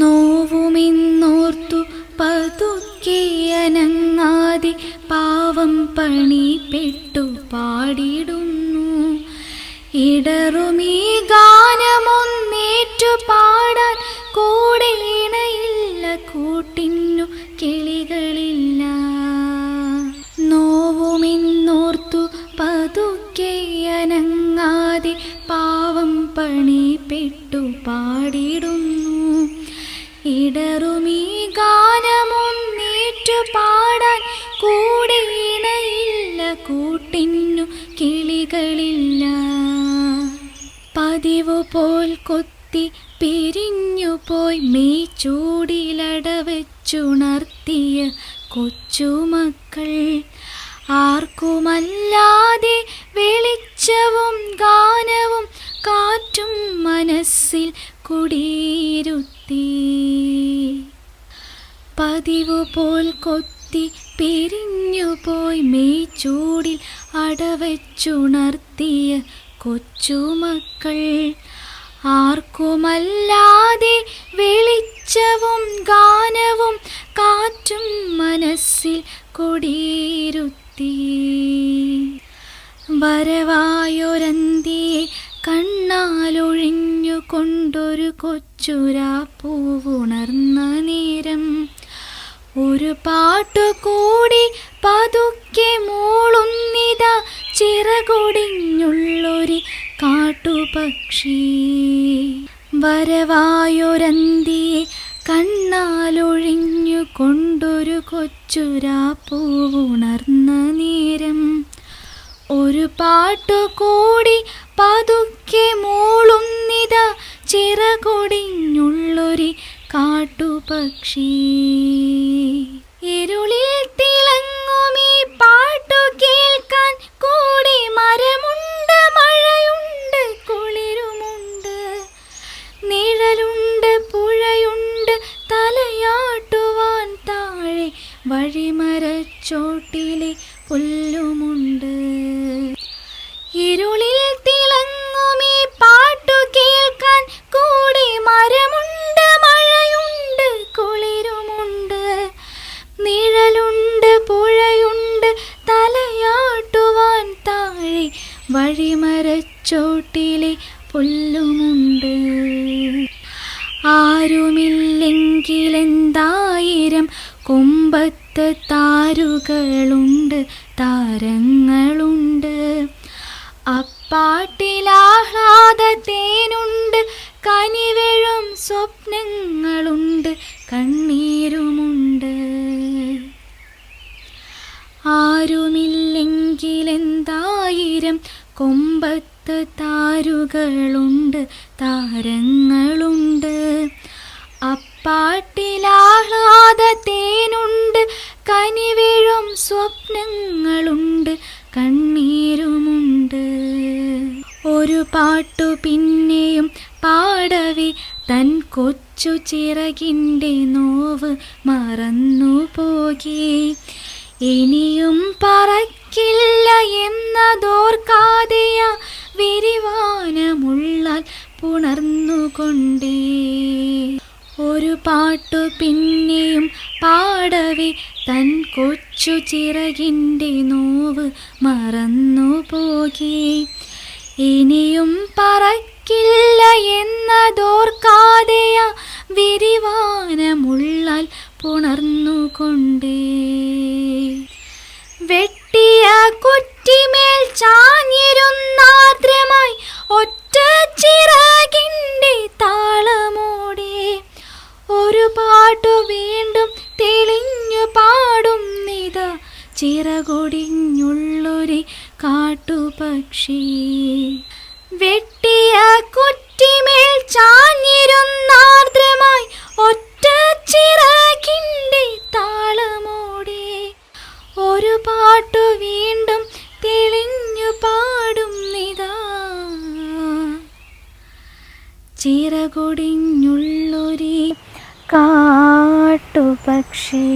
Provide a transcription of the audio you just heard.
നോവുമെന്നോർത്തു പതുക്കെ അനങ്ങാതെ പാവം പണിപ്പെട്ടു പാടിടുന്നു ഇടറുമീ ഗാനമൊന്നേറ്റു പാടാൻ കൂടെ ഇണയില്ല കൂട്ടിന്നു കിളികളില്ല. നോവുമിന്നോർത്തു പതുക്കെ അനങ്ങാതെ പാവം പണിപ്പെട്ടു പാടിടുന്നു ഇടറുമീ ഗാനമൊന്നേറ്റു പാടാൻ കൂടെ ഇണയില്ല കൂട്ടിന്നു കിളികളില്ല. പതിവു പോൽ കൊത്തി പിരിഞ്ഞു പോയി മേച്ചൂടിലടവെച്ചുണർത്തിയ കൊച്ചുമക്കൾ. ആർക്കുമല്ലാതെ വെളിച്ചവും ഗാനവും കാറ്റും മനസ്സിൽ കുടിയിരുത്തി പതിവു പോൽ കൊത്തി പിരിഞ്ഞുപോയി മേച്ചൂടിൽ അടവച്ചുണർത്തിയ കൊച്ചുമക്കൾ ആർക്കുമല്ലാതെ വെളിച്ചവും ഗാനവും കാറ്റും മനസ്സിൽ കൊടിയിരുത്തി. വരവായൊരന്തിയെ കണ്ണാലൊഴിഞ്ഞു കൊണ്ടൊരു കൊച്ചുരാ പൂവുണർന്ന നേരം ഒരു പാട്ടു കൂടി പതുക്കെ മൂളുന്നിത ചിറകൊടിഞ്ഞുള്ളൊരു കാട്ടുപക്ഷി. വരവായൊരന്തിയെ കണ്ണാലൊഴിഞ്ഞു കൊണ്ടൊരു കൊച്ചുരാ പൂവുണർന്ന നേരം. ഒരു പാട്ടു കൂടി പതുക്കെ മൂളുന്നിത ചിറകൊടിഞ്ഞുള്ളൊരു കാട്ടുപക്ഷി. വഴിമരച്ചോട്ടിലെ പുല്ലുമുണ്ട്. ആരുമില്ലെങ്കിലെന്തായിരം കൊമ്പത്ത് താരുകളുണ്ട്. താരുകളുണ്ട് താരങ്ങളുണ്ട്. അപ്പാട്ടിലാഹ്ലാദ തേനുണ്ട് കനിവിഴും സ്വപ്നങ്ങളുണ്ട് കണ്ണീരുമുണ്ട്. ഒരു പാട്ടു പിന്നെയും പാടവേ തൻ കൊച്ചു ചിറകിന്റെ നോവ് മറന്നു പോകി ഇനിയും പറക്കില്ല എന്നതോർക്കാതെയ പാട്ടു പിന്നെയും പാടവേ തൻ കൊച്ചു ചിറകിന്റെ നോവ് മറന്നു പോകേ ഇനിയും പറക്കില്ല എന്നതോർക്കാതെയ വിരിവാനമുള്ളാൽ പുണർന്നുകൊണ്ടേ. ചിറകൊടിഞ്ഞുള്ളൊരു കാട്ടുപക്ഷി വെട്ടിയ കുറ്റിമേൽ ചാഞ്ഞിരുന്നാർദ്രമായി ഒറ്റ ചിറകിന്റെ താളമോടെ ഒരു പാട്ടു വീണ്ടും തെളിഞ്ഞു പാടും നിതാ ചിറകൊടിഞ്ഞുള്ളൊരു കാട്ടുപക്ഷി